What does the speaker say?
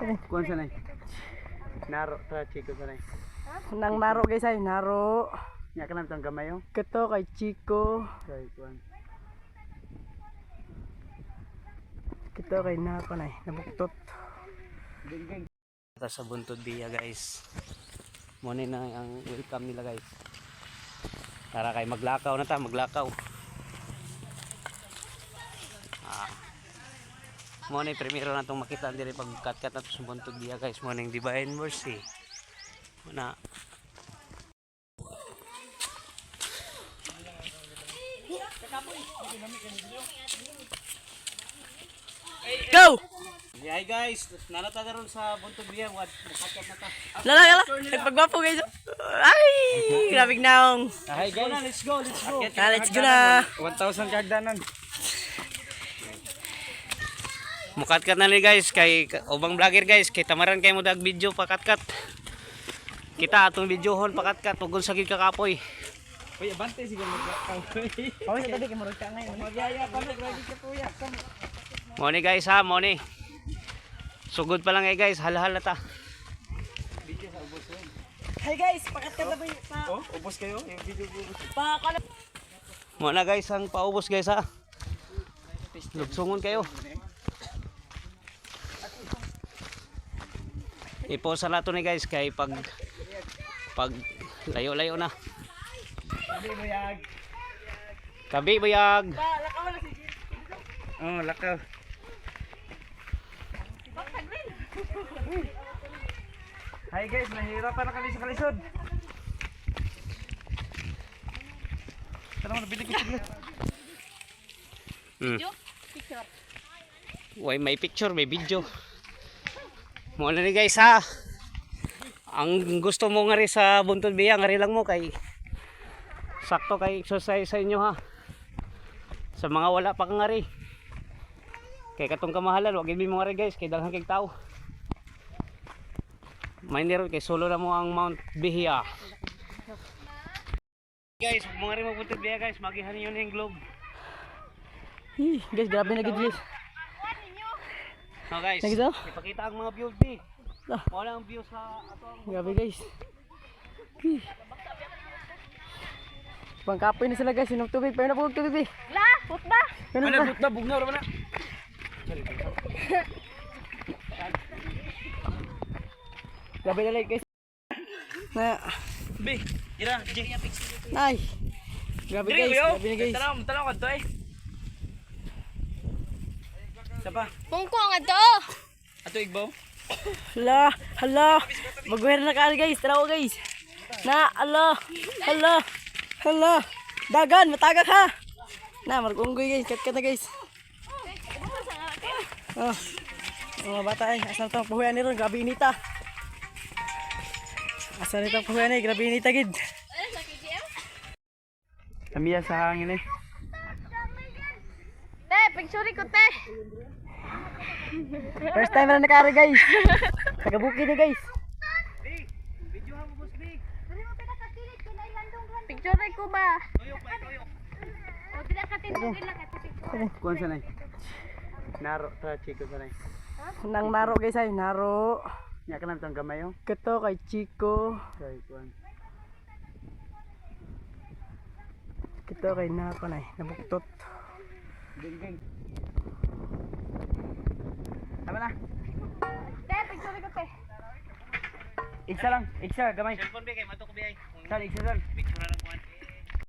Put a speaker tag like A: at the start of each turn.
A: Kuan sa nay. Naro tra chico sa nay.
B: Nang naro guys ay naro.
A: Nya ka lang tang gamay oh.
B: Kato kay Chico.
A: Kay kuan.
B: Kato kay nako nay nabuktot.
A: Dingding. Ata sa buntod biya guys. Mo na ang welcome nila guys. Tara kay maglakaw na ta, maglakaw. Mo ni primero na tong makita diri pag kat-kat na to sa buntod biya guys. Mo ning divine mercy. Muna
B: Go!
A: Hi guys, narata na ron sa buntod biya, wad makat na ta.
B: Lala lala. Nagpagwapo guys. Ay, grabing naong.
A: Hi guys, let's go, let's go.
B: Ah, let's go na.
A: 1,000 kagdanan. Mukat kat na ni guys kay ubang vlogger guys kay tamaran kay mo dag video pakat-kat. Kita atong videohon pakat-kat tugol sa gid kakapoy. Uy, abante siguro magkakapoy.
B: Oh, sa tabi kay murag ka ngayon.
A: Magyaya ka na, grabe ka kuya. Mo ni guys ha, mo ni. Sugod pa lang eh guys, hal-hal na ta.
B: Hey guys, pakat ka tabi pa.
A: Oh, ubos kayo yung video ko.
B: Pa ka
A: Mo na guys ang paubos guys ha. Lugsungon kayo. Iposa na to ni guys kay pag pag layo-layo na.
B: Tabi mo yag.
A: Kabi bayag.
B: Pa, laka mo na si
A: Oh, lakaw. Hi guys, nahihirapan na kami sa kalisod. Tara mo, nabili ko sigla. Hmm. Why may picture, may video. Mo na ni guys ha. Ang gusto mo nga rin sa buntod biya, nga rin lang mo kay sakto kay exercise sa inyo ha. Sa mga wala pa nga rin. Kay katong kamahalan, wag mo nga rin guys, kay daghang kay tao. May niro kay solo na mo ang Mount Bihia. Guys, mga rin magbuntod biya guys, magihan niyo na yung globe.
B: Hi, guys, grabe na gid guys.
A: So guys,
B: Nagito?
A: ipakita ang mga views.
B: Ah.
A: Wala ang views sa ato ang
B: Grabe guys. Hi. Pangkapoy na sila guys, inom tubig, pero napugog tubig. eh.
C: La, put ba?
B: Ganun ba?
A: na bugnaw ra na.
B: Grabe na like guys. Na,
A: Bi, ira, G.
B: nay. Grabe guys, grabe na guys.
A: Tanong, tanong ka to eh. Sapa,
C: Mungko nga to.
A: ato igbaw.
B: Hala, hala. Magwera na ka guys, tara ko guys. Na, ala, hala, hala. Dagan, matagak ha. Na, margunggoy guys, kat kat na guys. Oh, mga bata ay, asan itong puhuyan ni ron, grabe inita. Asan itong puhuyan ay, grabe inita gid.
A: Kamiya sa hangin eh.
C: Picture ko te.
B: First time na nakari guys. Tagabuki ni guys.
C: Picture ko ba? O, tidak ka tinugin lang ka picture.
A: Kuan sa nay. Naro tra chico sa nay.
B: Nang naro guys ay, naro.
A: Nya ka lang tang gamay oh.
B: Kato kay Chico.
A: Kay kuan.
B: Kato kay nako nay, nabuktot.
A: Dingding. Tama na.
C: Te, picture ko te.
A: Igsa lang, igsa gamay. Cellphone bi kay mato ko ay. Sal igsa sal.